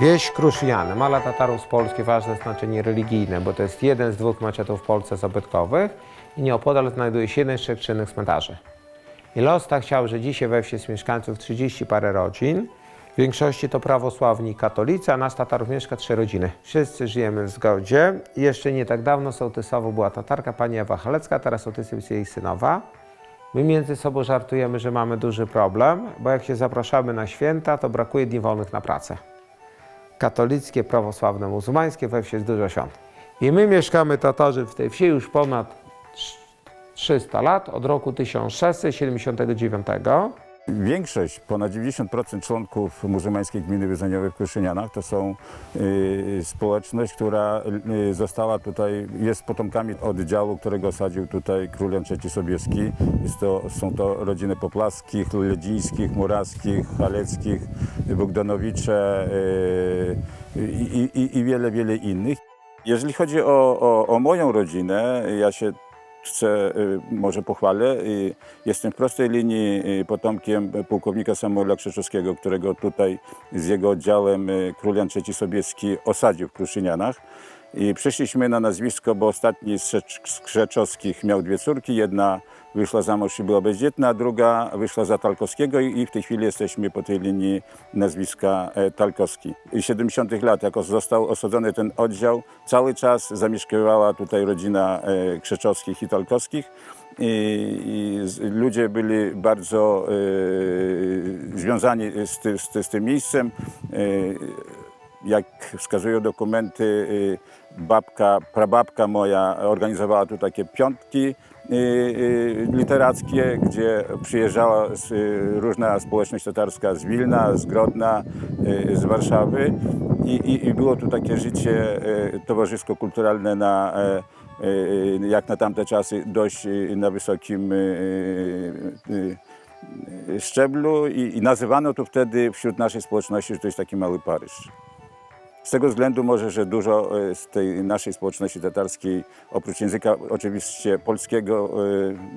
Wieś Kruszyniany ma dla Tatarów z Polski ważne znaczenie religijne, bo to jest jeden z dwóch maczetów w Polsce zabytkowych i nieopodal znajduje się jeden z trzech czynnych cmentarzy. I los tak chciał, że dzisiaj we wsi jest mieszkańców 30 parę rodzin. W większości to prawosławni katolicy, a nas Tatarów mieszka trzy rodziny. Wszyscy żyjemy w zgodzie. Jeszcze nie tak dawno sołtysową była Tatarka, pani Ewa Halecka, teraz sołtysem jest jej synowa. My między sobą żartujemy, że mamy duży problem, bo jak się zapraszamy na święta, to brakuje dni wolnych na pracę. Katolickie, prawosławne, muzułmańskie, we wsi jest dużo świąt. I my mieszkamy Tatarzy w tej wsi już ponad 300 lat, od roku 1679. Większość, ponad 90% członków muzułmańskiej gminy wyznaniowej w Kruszynianach to są y, społeczność, która y, została tutaj, jest potomkami oddziału, którego sadził tutaj król Jan III Sobieski. Jest to, są to rodziny Poplaskich, Ledzińskich, Muraskich, Haleckich, Bogdanowicze y, i wiele, wiele innych. Jeżeli chodzi o, o, o moją rodzinę, ja się chcę, y, może pochwalę. y, Jestem w prostej linii y, potomkiem pułkownika Samuela Krzeczowskiego, którego tutaj z jego oddziałem król Jan III Sobieski osadził w Kruszynianach. I przyszliśmy na nazwisko, bo ostatni z Krzeczowskich miał dwie córki. Jedna wyszła za mąż i była bezdzietna, druga wyszła za Talkowskiego i w tej chwili jesteśmy po tej linii nazwiska e, Talkowski. I 70 lat, jak został osadzony ten oddział, cały czas zamieszkiwała tutaj rodzina e, Krzeczowskich i Talkowskich. I, i ludzie byli bardzo e, związani z, ty, z, z tym miejscem. E, jak wskazują dokumenty, y, babka, prababka moja organizowała tu takie piątki y, y, literackie, gdzie przyjeżdżała różna społeczność tatarska z Wilna, z Grodna, z Warszawy i, i, i było tu takie życie towarzysko-kulturalne na jak na tamte czasy dość na wysokim szczeblu i, i nazywano to wtedy wśród naszej społeczności, że to jest taki mały Paryż. Z tego względu może, że dużo e, z tej naszej społeczności tatarskiej, oprócz języka oczywiście polskiego,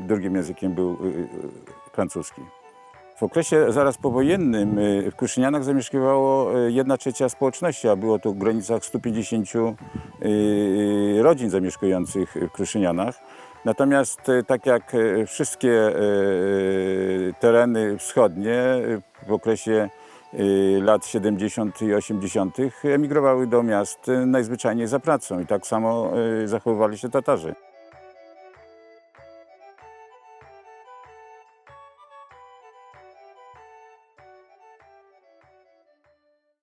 e, drugim językiem był e, francuski. W okresie zaraz powojennym w Kruszynianach zamieszkiwało e, jedna trzecia społeczności, a było to w granicach 150 e, rodzin zamieszkujących w Kruszynianach. Natomiast tak jak wszystkie tereny wschodnie w okresie lat 70. i 80. emigrowały do miast y, najzwyczajniej za pracą i tak samo y, zachowywali się Tatarzy.